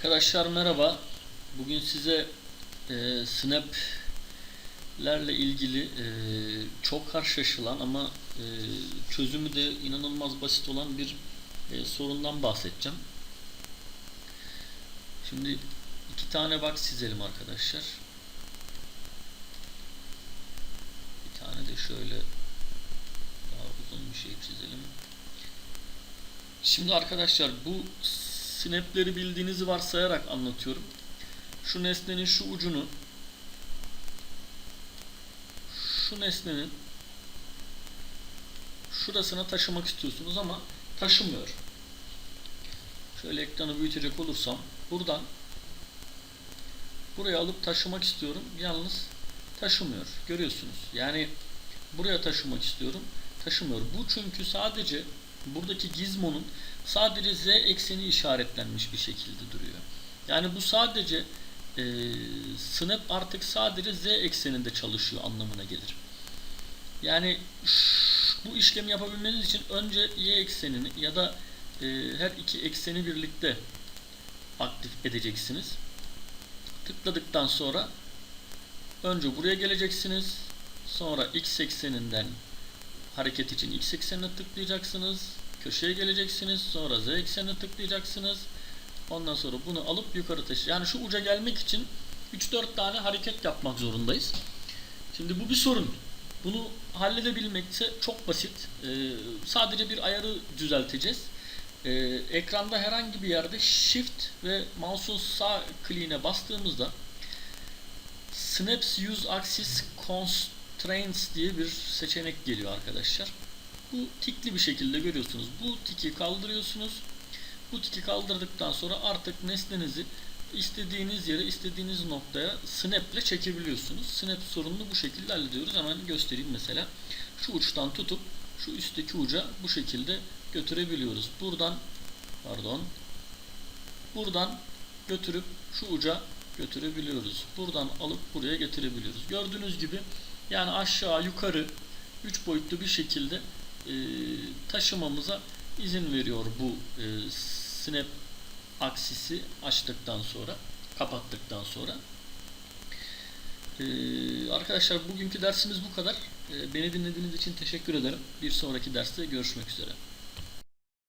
Arkadaşlar merhaba. Bugün size e, snap'lerle ilgili e, çok karşılaşılan ama e, çözümü de inanılmaz basit olan bir e, sorundan bahsedeceğim. Şimdi iki tane box çizelim arkadaşlar. Bir tane de şöyle daha uzun bir şey çizelim. Şimdi arkadaşlar bu snapleri bildiğinizi varsayarak anlatıyorum. Şu nesnenin şu ucunu şu nesnenin şurasına taşımak istiyorsunuz ama taşımıyor. Şöyle ekranı büyütecek olursam buradan buraya alıp taşımak istiyorum. Yalnız taşımıyor. Görüyorsunuz. Yani buraya taşımak istiyorum. Taşımıyor. Bu çünkü sadece buradaki gizmonun sadece z ekseni işaretlenmiş bir şekilde duruyor. Yani bu sadece e, snap artık sadece z ekseninde çalışıyor anlamına gelir. Yani bu işlemi yapabilmeniz için önce y eksenini ya da e, her iki ekseni birlikte aktif edeceksiniz. Tıkladıktan sonra önce buraya geleceksiniz. Sonra x ekseninden hareket için x eksenine tıklayacaksınız. Köşeye geleceksiniz. Sonra z eksenine tıklayacaksınız. Ondan sonra bunu alıp yukarı taşı. Yani şu uca gelmek için 3-4 tane hareket yapmak zorundayız. Şimdi bu bir sorun. Bunu halledebilmekse çok basit. Ee, sadece bir ayarı düzelteceğiz. Ee, ekranda herhangi bir yerde Shift ve mouse'un sağ kliğine bastığımızda Snaps Use Axis Constraints diye bir seçenek geliyor arkadaşlar. Bu tikli bir şekilde görüyorsunuz. Bu tiki kaldırıyorsunuz. Bu tiki kaldırdıktan sonra artık nesnenizi istediğiniz yere, istediğiniz noktaya snap ile çekebiliyorsunuz. Snap sorununu bu şekilde hallediyoruz. Hemen göstereyim mesela. Şu uçtan tutup şu üstteki uca bu şekilde götürebiliyoruz. Buradan pardon buradan götürüp şu uca götürebiliyoruz. Buradan alıp buraya getirebiliyoruz. Gördüğünüz gibi yani aşağı yukarı 3 boyutlu bir şekilde e, taşımamıza izin veriyor bu e, snap aksisi açtıktan sonra kapattıktan sonra. E, arkadaşlar bugünkü dersimiz bu kadar. E, beni dinlediğiniz için teşekkür ederim. Bir sonraki derste görüşmek üzere.